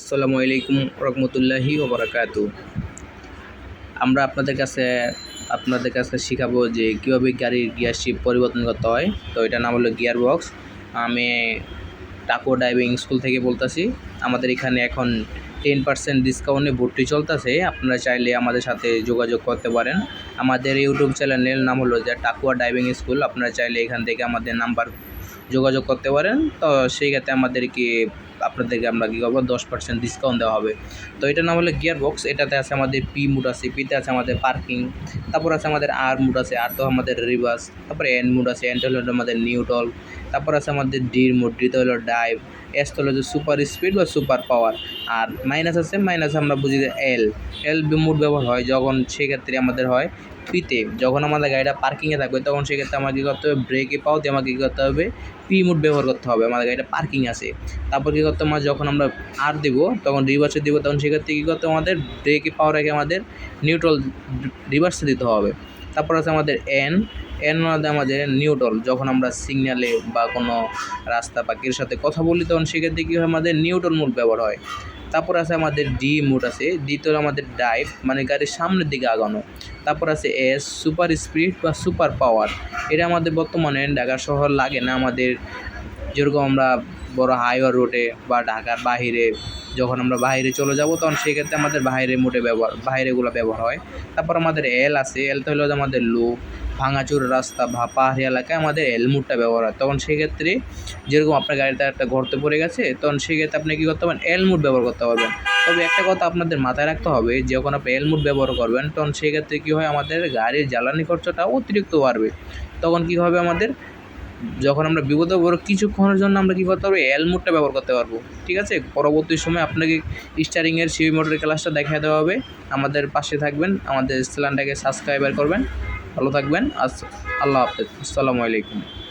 আসসালামু আলাইকুম রহমতুল্লাহি ওবরাকাত আমরা আপনাদের কাছে আপনাদের কাছে শেখাবো যে কীভাবে গাড়ির গিয়ার শিপ পরিবর্তন করতে হয়। তো এটার নাম হলো গিয়ার বক্স আমি টাকো ড্রাইভিং স্কুল থেকে বলতেছি। আমাদের এখানে এখন টেন পার্সেন্ট ডিসকাউন্টে ভর্তি চলতেছে। আপনারা চাইলে আমাদের সাথে যোগাযোগ করতে পারেন। আমাদের ইউটিউব চ্যানেলের নাম হলো যে টাকুয়া ড্রাইভিং স্কুল আপনারা চাইলে এখান থেকে আমাদের নাম্বার যোগাযোগ করতে পারেন। তো সেই ক্ষেত্রে আমাদেরকে আপনাদেরকে আমরা কী করব? দশ পার্সেন্ট ডিসকাউন্ট দেওয়া হবে। তো এটা নাম হলে গিয়ার বক্স এটাতে আছে আমাদের পি মুড আছে পিতে আছে আমাদের পার্কিং তারপর আছে আমাদের আর মুড আছে আর তো আমাদের রিভার্স তারপরে এন মুড আছে এন্ড হলো আমাদের নিউটল তারপর আছে আমাদের ডির মুড ডিতে হলো ডাইভ এস সুপার স্পিড বা সুপার পাওয়ার আর মাইনাস আছে মাইনাস আমরা বুঝি যে এল এল মুড ব্যবহার হয় যখন সেক্ষেত্রে আমাদের হয় পিতে যখন আমাদের গাড়িটা পার্কিংয়ে থাকবে, তখন সেক্ষেত্রে আমাকে কী করতে হবে? ব্রেকে পাওয়াতে আমাকে কী করতে হবে? পি মুড ব্যবহার করতে হবে। আমাদের গাড়িটা পার্কিং আছে। তারপর কী করতে হবে? যখন আমরা আর দেবো, তখন রিভার্সে দেবো, তখন সেক্ষেত্রে কী করতে আমাদের ব্রেকে পাওয়ার আগে আমাদের নিউট্রাল রিভার্সে দিতে হবে। তারপর আছে আমাদের এন এন মধ্যে আমাদের নিউট্রাল যখন আমরা সিগন্যালে বা কোনো রাস্তা পাখির সাথে কথা বলি, তখন সেক্ষেত্রে কী হয় আমাদের নিউট্রাল মুড ব্যবহার হয়। তারপর আছে আমাদের ডি মুড আছে তো আমাদের ডাইভ মানে গাড়ির সামনের দিকে আগানো। তারপর আছে এস সুপার স্পিড বা সুপার পাওয়ার এটা আমাদের বর্তমানে ঢাকা শহর লাগে না, আমাদের যেরকম আমরা বড় হাইওয়ে রোডে বা ঢাকার বাহিরে যখন আমরা বাইরে চলে যাব, তখন সেক্ষেত্রে আমাদের বাইরে মোটে ব্যবহার বাইরেগুলো ব্যবহার হয়। তারপর আমাদের এল আছে এল তো হলো আমাদের লো ভাঙাচুর রাস্তা বা পাহাড়ি এলাকায় আমাদের এলমুটটা ব্যবহার হয়। তখন সেক্ষেত্রে যেরকম আপনার গাড়িতে একটা গর্তে পড়ে গেছে, তখন সেক্ষেত্রে আপনি কী করতে পারেন এলমুট ব্যবহার করতে পারবেন। তবে একটা কথা আপনাদের মাথায় রাখতে হবে, যখন আপনি এলমুট ব্যবহার করবেন, তখন সেক্ষেত্রে কী হয়? আমাদের গাড়ির জ্বালানি খরচাটা অতিরিক্ত বাড়বে। তখন কী হবে আমাদের? যখন আমরা বিপদে পড়ব, কিছুক্ষণের জন্য আমরা কী করতে পারব? এলমুটটা ব্যবহার করতে পারব, ঠিক আছে? পরবর্তী সময় আপনাকে স্টারিংয়ের সিবি মোটরের ক্লাসটা দেখা দেওয়া হবে। আমাদের পাশে থাকবেন, আমাদের চ্যানেলটাকে সাবস্ক্রাইবার করবেন। ভালো থাকবেন, আস আল্লাহ হাফেজ। আসসালামু আলাইকুম।